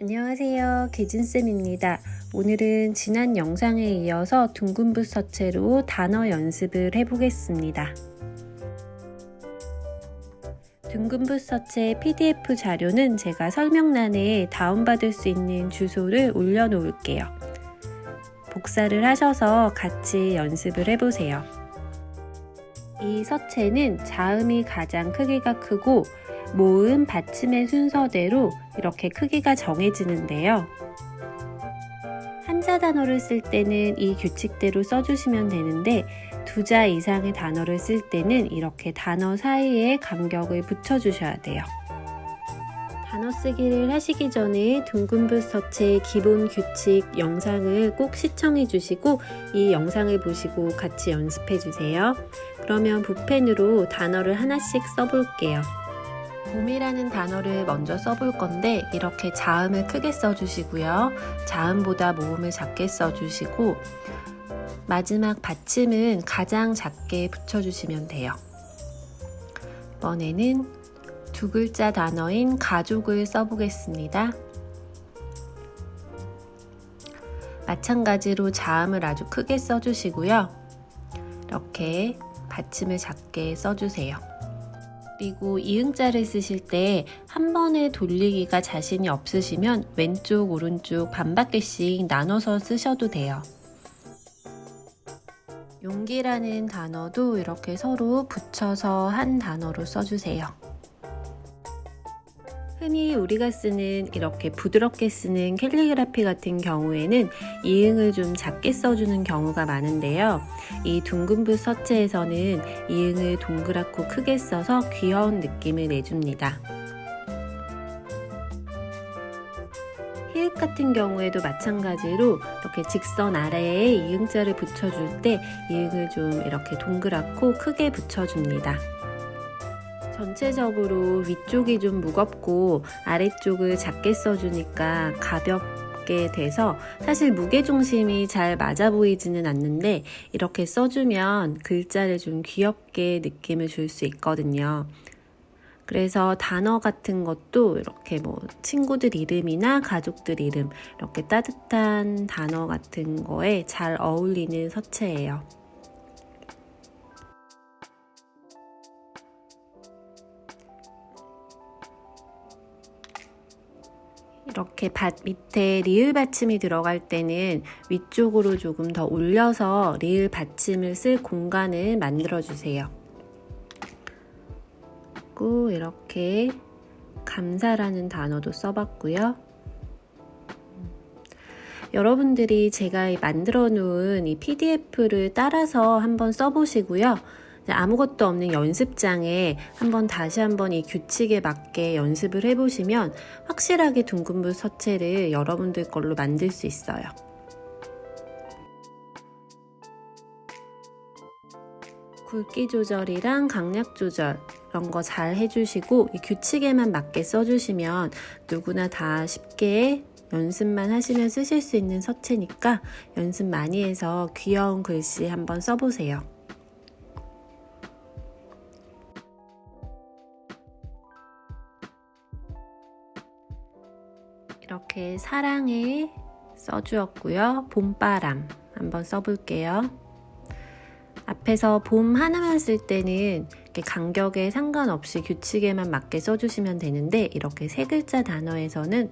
안녕하세요. 개진쌤입니다. 오늘은 지난 영상에 이어서 둥근 붓 서체로 단어 연습을 해보겠습니다. 둥근 붓 서체 PDF 자료는 제가 설명란에 다운받을 수 있는 주소를 올려놓을게요. 복사를 하셔서 같이 연습을 해보세요. 이 서체는 자음이 가장 크기가 크고 모음 받침의 순서대로 이렇게 크기가 정해지는데요. 한자 단어를 쓸 때는 이 규칙대로 써주시면 되는데 두 자 이상의 단어를 쓸 때는 이렇게 단어 사이에 간격을 붙여주셔야 돼요. 단어 쓰기를 하시기 전에 둥근붓 서체의 기본 규칙 영상을 꼭 시청해 주시고 이 영상을 보시고 같이 연습해 주세요. 그러면 붓펜으로 단어를 하나씩 써볼게요. 봄이라는 단어를 먼저 써볼 건데 이렇게 자음을 크게 써주시고요. 자음보다 모음을 작게 써주시고 마지막 받침은 가장 작게 붙여주시면 돼요. 이번에는 두 글자 단어인 가족을 써보겠습니다. 마찬가지로 자음을 아주 크게 써주시고요. 이렇게 받침을 작게 써주세요. 그리고 이응자를 쓰실 때 한 번에 돌리기가 자신이 없으시면 왼쪽, 오른쪽 반바퀴씩 나눠서 쓰셔도 돼요. 용기라는 단어도 이렇게 서로 붙여서 한 단어로 써주세요. 흔히 우리가 쓰는 이렇게 부드럽게 쓰는 캘리그라피 같은 경우에는 이응을 좀 작게 써주는 경우가 많은데요. 이 둥근붓 서체에서는 이응을 동그랗고 크게 써서 귀여운 느낌을 내줍니다. 히읗 같은 경우에도 마찬가지로 이렇게 직선 아래에 이응자를 붙여줄 때 이응을 좀 이렇게 동그랗고 크게 붙여줍니다. 전체적으로 위쪽이 좀 무겁고 아래쪽을 작게 써주니까 가볍게 돼서 사실 무게중심이 잘 맞아 보이지는 않는데 이렇게 써주면 글자를 좀 귀엽게 느낌을 줄 수 있거든요. 그래서 단어 같은 것도 이렇게 뭐 친구들 이름이나 가족들 이름 이렇게 따뜻한 단어 같은 거에 잘 어울리는 서체예요. 이렇게 밭 밑에 리을 받침이 들어갈 때는 위쪽으로 조금 더 올려서 리을 받침을 쓸 공간을 만들어 주세요. 이렇게 감사라는 단어도 써봤고요. 여러분들이 제가 만들어 놓은 이 PDF를 따라서 한번 써보시고요. 아무것도 없는 연습장에 한번 다시 한번 이 규칙에 맞게 연습을 해보시면 확실하게 둥근붓 서체를 여러분들 걸로 만들 수 있어요. 굵기 조절이랑 강약 조절 이런 거 잘 해주시고 이 규칙에만 맞게 써주시면 누구나 다 쉽게 연습만 하시면 쓰실 수 있는 서체니까 연습 많이 해서 귀여운 글씨 한번 써보세요. 이렇게 사랑에 써주었고요. 봄바람 한번 써볼게요. 앞에서 봄 하나만 쓸 때는 간격에 상관없이 규칙에만 맞게 써주시면 되는데 이렇게 세 글자 단어에서는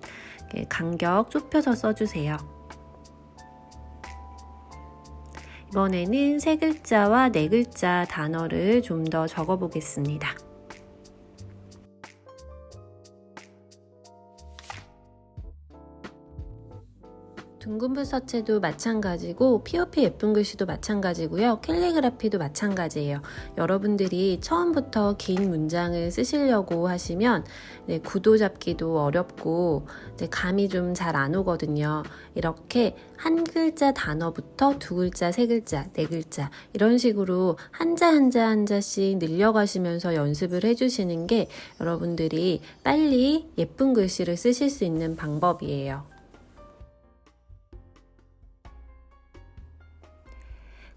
간격 좁혀서 써주세요. 이번에는 세 글자와 네 글자 단어를 좀 더 적어보겠습니다. 둥근붓 서체도 마찬가지고 POP 예쁜 글씨도 마찬가지고요. 캘리그라피도 마찬가지예요. 여러분들이 처음부터 긴 문장을 쓰시려고 하시면 네, 구도 잡기도 어렵고 네, 감이 좀 잘 안 오거든요. 이렇게 한 글자 단어부터 두 글자, 세 글자, 네 글자 이런 식으로 한자 한자 한자씩 늘려가시면서 연습을 해주시는 게 여러분들이 빨리 예쁜 글씨를 쓰실 수 있는 방법이에요.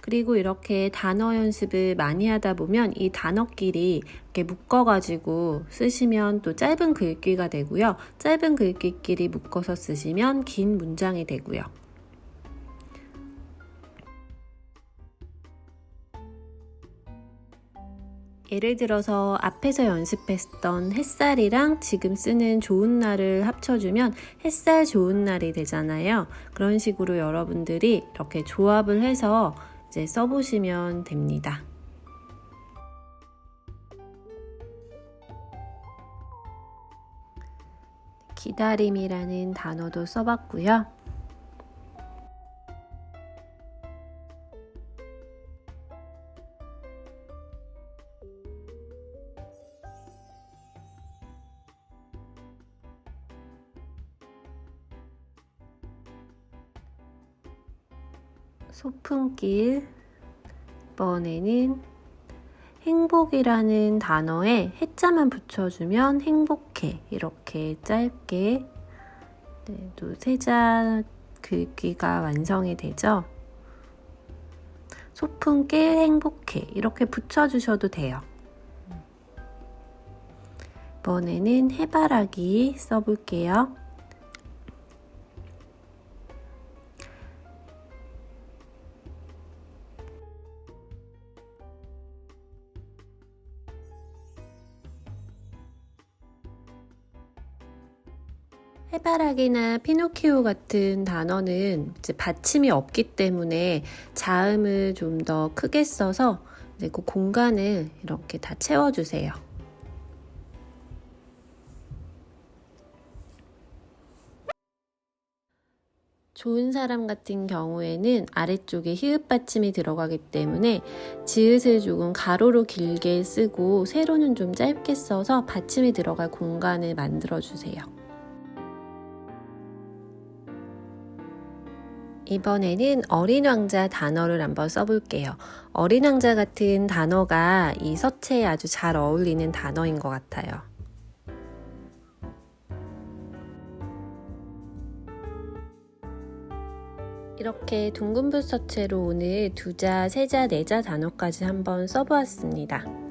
그리고 이렇게 단어 연습을 많이 하다 보면 이 단어끼리 이렇게 묶어가지고 쓰시면 또 짧은 글귀가 되고요. 짧은 글귀끼리 묶어서 쓰시면 긴 문장이 되고요. 예를 들어서 앞에서 연습했던 햇살이랑 지금 쓰는 좋은 날을 합쳐주면 햇살 좋은 날이 되잖아요. 그런 식으로 여러분들이 이렇게 조합을 해서 이제 써보시면 됩니다. 기다림이라는 단어도 써봤고요. 소풍길 이번에는 행복이라는 단어에 해자만 붙여주면 행복해 이렇게 짧게 네, 또 세자 글귀가 완성이 되죠. 소풍길 행복해 이렇게 붙여주셔도 돼요. 이번에는 해바라기 써볼게요. 해바라기나 피노키오 같은 단어는 받침이 없기 때문에 자음을 좀 더 크게 써서 그 공간을 이렇게 다 채워주세요. 좋은 사람 같은 경우에는 아래쪽에 히읗 받침이 들어가기 때문에 지읒을 조금 가로로 길게 쓰고 세로는 좀 짧게 써서 받침이 들어갈 공간을 만들어 주세요. 이번에는 어린 왕자 단어를 한번 써볼게요. 어린 왕자 같은 단어가 이 서체에 아주 잘 어울리는 단어인 것 같아요. 이렇게 둥근불 서체로 오늘 두자, 세자, 네자 단어까지 한번 써보았습니다.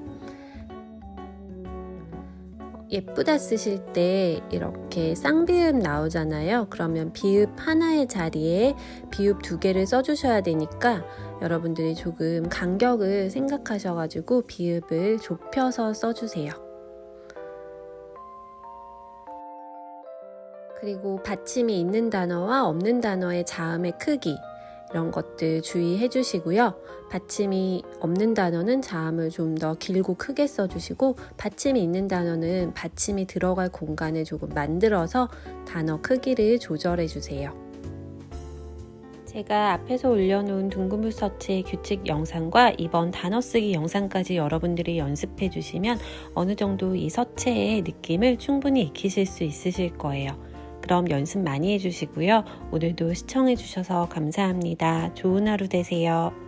예쁘다 쓰실 때 이렇게 쌍비읍 나오잖아요. 그러면 비읍 하나의 자리에 비읍 두 개를 써주셔야 되니까 여러분들이 조금 간격을 생각하셔가지고 비읍을 좁혀서 써주세요. 그리고 받침이 있는 단어와 없는 단어의 자음의 크기 이런 것들 주의해 주시고요. 받침이 없는 단어는 자음을 좀 더 길고 크게 써주시고 받침이 있는 단어는 받침이 들어갈 공간을 조금 만들어서 단어 크기를 조절해 주세요. 제가 앞에서 올려놓은 둥근불 서치 규칙 영상과 이번 단어 쓰기 영상까지 여러분들이 연습해 주시면 어느 정도 이 서체의 느낌을 충분히 익히실 수 있으실 거예요. 그럼 연습 많이 해주시고요. 오늘도 시청해주셔서 감사합니다. 좋은 하루 되세요.